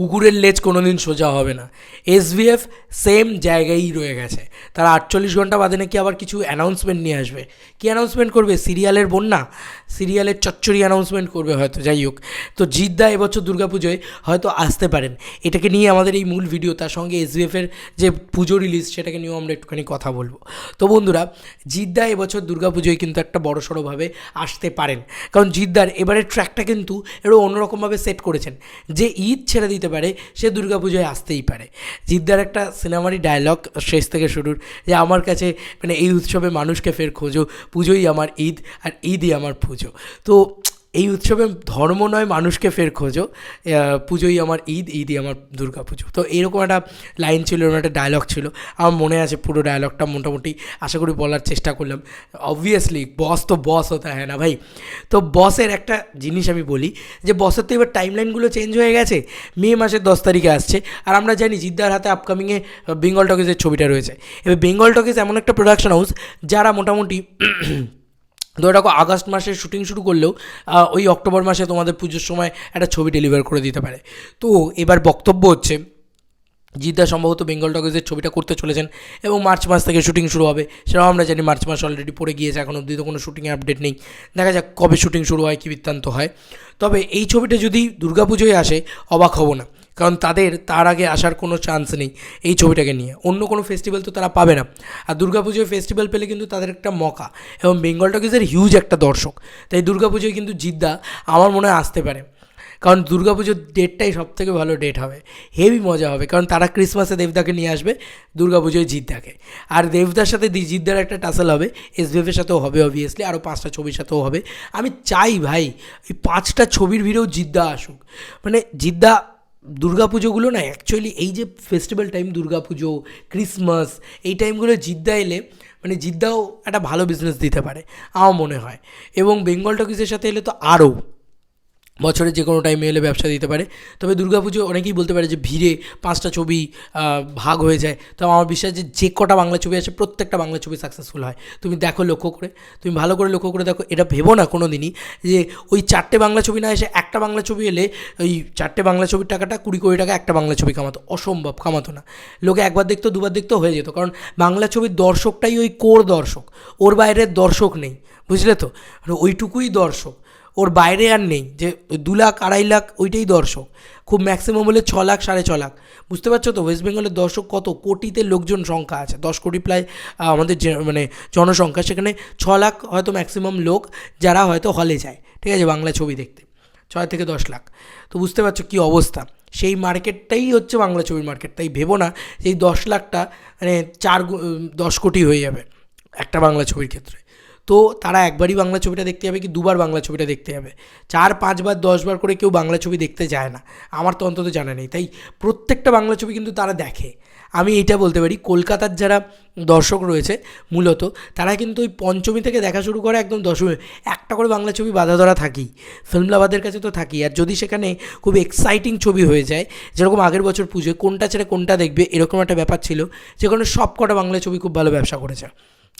কুকুরের লেজ কোনোদিন সোজা হবে না। এসভিএফ সেম জায়গায়ই রয়ে গেছে। তারা আটচল্লিশ ঘণ্টা বাদে নাকি আবার কিছু অ্যানাউন্সমেন্ট নিয়ে আসবে। কী অ্যানাউন্সমেন্ট করবে? সিরিয়ালের বন্যা? সিরিয়ালের চচ্চড়ি অ্যানাউন্সমেন্ট করবে হয়তো, যাই হোক। তো জিদ্দা এবছর দুর্গাপুজোয় হয়তো আসতে পারেন। এটাকে নিয়ে আমাদের এই মূল ভিডিও তার সঙ্গে এসভিএফের যে পুজো রিলিজ সেটাকে নিয়েও আমরা একটুখানি কথা বলব। তো বন্ধুরা, জিদ্দা এবছর দুর্গাপুজোয় কিন্তু একটা বড়সড়ভাবে আসতে পারেন। কারণ জিদ্দার এবারের ট্র্যাকটা কিন্তু একটু অন্যরকমভাবে সেট করেছেন। যে ঈদ ছেড়ে দিতে পারে, সে দুর্গাপুজোয় আসতেই পারে। জিদ্দার একটা সিনেমারই ডায়লগ শেষ থেকে শুরুর, যে আমার কাছে মানে এই উৎসবে মানুষকে ফের খোঁজো, পুজোই আমার ঈদ আর ঈদই আমার পুজো। তো এই উৎসবে ধর্ম নয়, মানুষকে ফের খোঁজো। পুজোই আমার ঈদ, ঈদই আমার দুর্গা পুজো। তো এরকম একটা লাইন ছিল, এরকম একটা ডায়লগ ছিল। আমার মনে আছে পুরো ডায়লগটা মোটামুটি, আশা করি বলার চেষ্টা করলাম। অবভিয়াসলি বস তো বস হতে হয় না ভাই। তো বসের একটা জিনিস আমি বলি, যে বসের তো এবার টাইম লাইনগুলো চেঞ্জ হয়ে গেছে। মে মাসের দশ তারিখে আসছে। আর আমরা জানি জিদ্দার হাতে আপকামিংয়ে বেঙ্গল টকিজের ছবিটা রয়েছে। এবার বেঙ্গল টকিজ এমন একটা প্রোডাকশন হাউস যারা মোটামুটি ধরে রাখো আগস্ট মাসে শুটিং শুরু করলেও ওই অক্টোবর মাসে তোমাদের পুজোর সময় একটা ছবি ডেলিভার করে দিতে পারে। তো এবার বক্তব্য হচ্ছে, জিদ্দা সম্ভবত বেঙ্গল টকিজের ছবিটা করতে চলেছেন এবং মার্চ মাস থেকে শুটিং শুরু হবে। সেটাও আমরা জানি মার্চ মাস অলরেডি পড়ে গিয়েছে, এখন অবধি তো কোনো শুটিংয়ের আপডেট নেই। দেখা যাক কবে শুটিং শুরু হয়, কী বৃত্তান্ত হয়। তবে এই ছবিটা যদি দুর্গাপুজোয় আসে, অবাক হব না। কারণ তাদের, তার আগে আসার কোনো চান্স নেই এই ছবিটাকে নিয়ে। অন্য কোনো ফেস্টিভ্যাল তো তারা পাবে না। আর দুর্গাপুজোয় ফেস্টিভ্যাল পেলে কিন্তু তাদের একটা মকা এবং বেঙ্গল টকিজের হিউজ একটা দর্শক। তাই দুর্গাপুজোয় কিন্তু জিদ্দা আমার মনে হয় আসতে পারে। কারণ দুর্গাপুজোর ডেটটাই সব থেকে ভালো ডেট হবে। হেভি মজা হবে। কারণ তারা ক্রিসমাসে দেবদাকে নিয়ে আসবে, দুর্গাপুজোয় জিদ্দাকে। আর দেবদার সাথে জিদ্দার একটা টাসেল হবে। এসবিএফের সাথেও হবে অবভিয়াসলি আরও পাঁচটা ছবির সাথেও হবে। আমি চাই ভাই, এই পাঁচটা ছবির ভিড়েও জিদ্দা আসুক। মানে জিদ্দা দুর্গাপুজোগুলো না অ্যাকচুয়ালি এই যে ফেস্টিভ্যাল টাইম দুর্গাপুজো ক্রিসমাস এই টাইমগুলো জিদ্দা এলে মানে জিদ্দাও একটা ভালো বিজনেস দিতে পারে, আমার মনে হয়। এবং বেঙ্গল টকিসের সাথে এলে তো আরও। বছরের যে কোনো টাইমে এলে ব্যবসা দিতে পারে। তবে দুর্গাপুজো অনেকেই বলতে পারে যে ভিড়ে পাঁচটা ছবি ভাগ হয়ে যায়। তো আমার বিশ্বাস যে যে কটা বাংলা ছবি আছে প্রত্যেকটা বাংলা ছবি সাকসেসফুল হয়। তুমি দেখো লক্ষ্য করে। তুমি ভালো করে লক্ষ্য করে দেখো। এটা ভেবো না কোনো দিনই যে ওই চারটে বাংলা ছবি না এসে একটা বাংলা ছবি এলে ওই চারটে বাংলা ছবির টাকাটা কুড়ি কোটি টাকা একটা বাংলা ছবি কামাতো। অসম্ভব, কামাতো না। লোকে একবার দেখতো, দুবার দেখতো, হয়ে যেত। কারণ বাংলা ছবির দর্শকটাই ওই কোর দর্শক। ওর বাইরের দর্শক নেই। বুঝলে তো? ওইটুকুই দর্শক। ওর বাইরে আর নেই, যে দু লাখ, আড়াই লাখ, ওইটাই দর্শক। খুব ম্যাক্সিমাম হলে ছ লাখ, সাড়ে ছ লাখ। বুঝতে পারছ তো? ওয়েস্ট বেঙ্গলের দর্শক কত? কোটিতে লোকজন সংখ্যা আছে। দশ কোটি প্রায় আমাদের মানে জনসংখ্যা, সেখানে ছ লাখ হয়তো ম্যাক্সিমাম লোক যারা হয়তো হলে যায়। ঠিক আছে? বাংলা ছবি দেখতে। ছয় থেকে দশ লাখ। তো বুঝতে পারছ কী অবস্থা? সেই মার্কেটটাই হচ্ছে বাংলা ছবির মার্কেট। তাই ভেবো না যে এই দশ লাখটা মানে চার দশ কোটি হয়ে যাবে একটা বাংলা ছবির ক্ষেত্রে। তো তারা একবারই বাংলা ছবিটা দেখতে যাবে কি দুবার বাংলা ছবিটা দেখতে যাবে। চার, পাঁচবার, দশবার করে কেউ বাংলা ছবি দেখতে যায় না। আমার তো অন্তত জানা নেই। তাই প্রত্যেকটা বাংলা ছবি কিন্তু তারা দেখে। আমি এইটা বলতে পারি, কলকাতার যারা দর্শক রয়েছে মূলত, তারা কিন্তু ওই পঞ্চমী থেকে দেখা শুরু করে একদম দশমী। একটা করে বাংলা ছবি বাধা ধরা থাকি ফিল্ম লাভারদের কাছে তো থাকি আর যদি সেখানে খুব এক্সাইটিং ছবি হয়ে যায়, যেরকম আগের বছর পুজোয় কোনটা ছেড়ে কোনটা দেখবে, এরকম একটা ব্যাপার ছিল, যেখানে সব কটা বাংলা ছবি খুব ভালো ব্যবসা করেছে।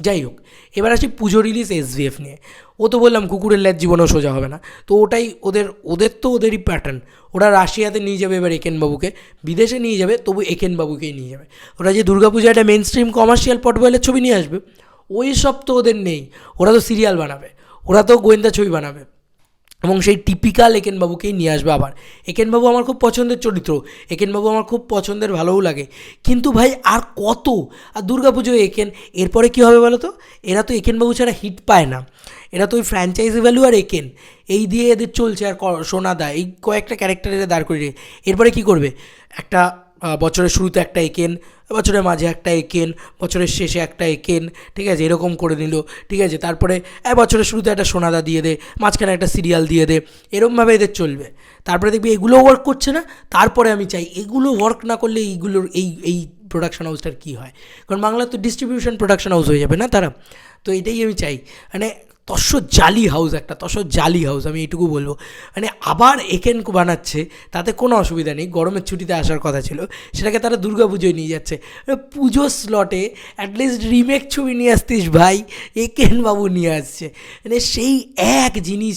যাই হোক, এবার আসি পুজো রিলিজ এসভিএফ নিয়ে। ও তো বললাম কুকুরের ল্যাজ জীবনেও সোজা হবে না। তো ওটাই ওদের ওদের তো ওদেরই প্যাটার্ন ওরা রাশিয়াতে নিয়ে যাবে এবার একেনবাবুকে। বিদেশে নিয়ে যাবে, তবু একেনবাবুকেই নিয়ে যাবে। ওরা যে দুর্গাপূজা একটা মেন স্ট্রিম কমার্শিয়াল পটবয়েলের ছবি নিয়ে আসবে, ওই সব তো ওদের নেই। ওরা তো সিরিয়াল বানাবে। ওরা তো গোয়েন্দা ছবি বানাবে। এবং সেই টিপিক্যাল একেনবাবুকেই নিয়ে আসবে আবার। একেনবাবু আমার খুব পছন্দের চরিত্র, একেনবাবু আমার খুব পছন্দের ভালোও লাগে। কিন্তু ভাই, আর কত? আর দুর্গাপুজো একেন, এরপরে কী হবে বলো তো এরা তো একেনবাবু ছাড়া হিট পায় না। এরা তো ওই ফ্র্যাঞ্চাইজি ভ্যালু আর একেন। এই দিয়ে এদের চলছে আর সোনাদা এই কয়েকটা ক্যারেক্টার এরা দাঁড় করিয়ে এরপরে কী করবে? একটা বছরের শুরুতে একটা একেন, বছরের মাঝে একটা একেন, বছরের শেষে একটা একেন, ঠিক আছে, এরকম করে নিল, ঠিক আছে, তারপরে এক বছরের শুরুতে একটা সোনাদা দিয়ে দে, মাঝখানে একটা সিরিয়াল দিয়ে দে এরকমভাবে এদের চলবে। তারপরে দেখবি এগুলো ওয়ার্ক করছে না, তারপরে আমি চাই এগুলো ওয়ার্ক না করলে এইগুলোর এই এই প্রোডাকশন হাউসটার কী হয়? কারণ বাংলা তো ডিস্ট্রিবিউশন প্রোডাকশন হাউস হয়ে যাবে না তারা? তো এটাই আমি চাই। মানে তস্য জালি হাউস একটা, তস্য জালি হাউস, আমি এইটুকু বলব। মানে আবার একেন বানাচ্ছে, তাতে কোনো অসুবিধা নেই, গরমের ছুটিতে আসার কথা ছিল, সেটাকে তারা দুর্গা পুজোয় নিয়ে যাচ্ছে। মানে পুজো স্লটে অ্যাটলিস্ট রিমেক ছবি নিয়ে আসতিস ভাই, একেন বাবু নিয়ে আসছে। মানে সেই এক জিনিস,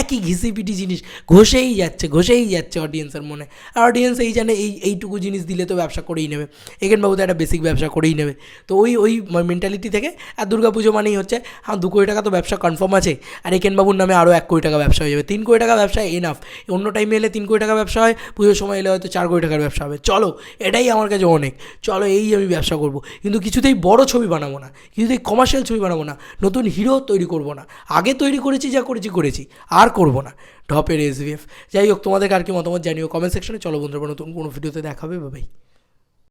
একই ঘিসিপিটি জিনিস ঘষেই যাচ্ছে ঘষেই যাচ্ছে অডিয়েন্সের মনে। আর অডিয়েন্স এই জানে, এই, এইটুকু জিনিস দিলে তো ব্যবসা করেই নেবে। একেন বাবু তো একটা বেসিক ব্যবসা করেই নেবে। তো ওই ওই মেন্টালিটি থেকে, আর দুর্গা পুজো মানেই হচ্ছে হ্যাঁ দু কোটি টাকা তো ব্যবসা কনফার্ম আছে। আর একেন বাবুর নামে আরও এক কোটি টাকা ব্যবসা হয়ে যাবে। তিন কোটি টাকা ব্যবসা এনাফ অন্য টাইমে এলে তিন কোটি টাকা ব্যবসা হয়, পুজোর সময় এলে হয়তো চার কোটি টাকার ব্যবসা হবে। চলো, এটাই আমার কাছে অনেক। চলো, এই আমি ব্যবসা করব। কিন্তু কিছুতেই বড় ছবি বানাবো না। কিছুতেই কমার্শিয়াল ছবি বানাবো না। নতুন হিরো তৈরি করব না। আগে তৈরি করেছি, যা করেছি করেছি। আর করব না। ঢপের এসভিএফ যাই হোক তোমাদের আর কি মতামত জানিও কমেন্ট সেকশনে চলো বন্ধুরা, নতুন কোনো ভিডিওতে দেখাবে। বা ভাই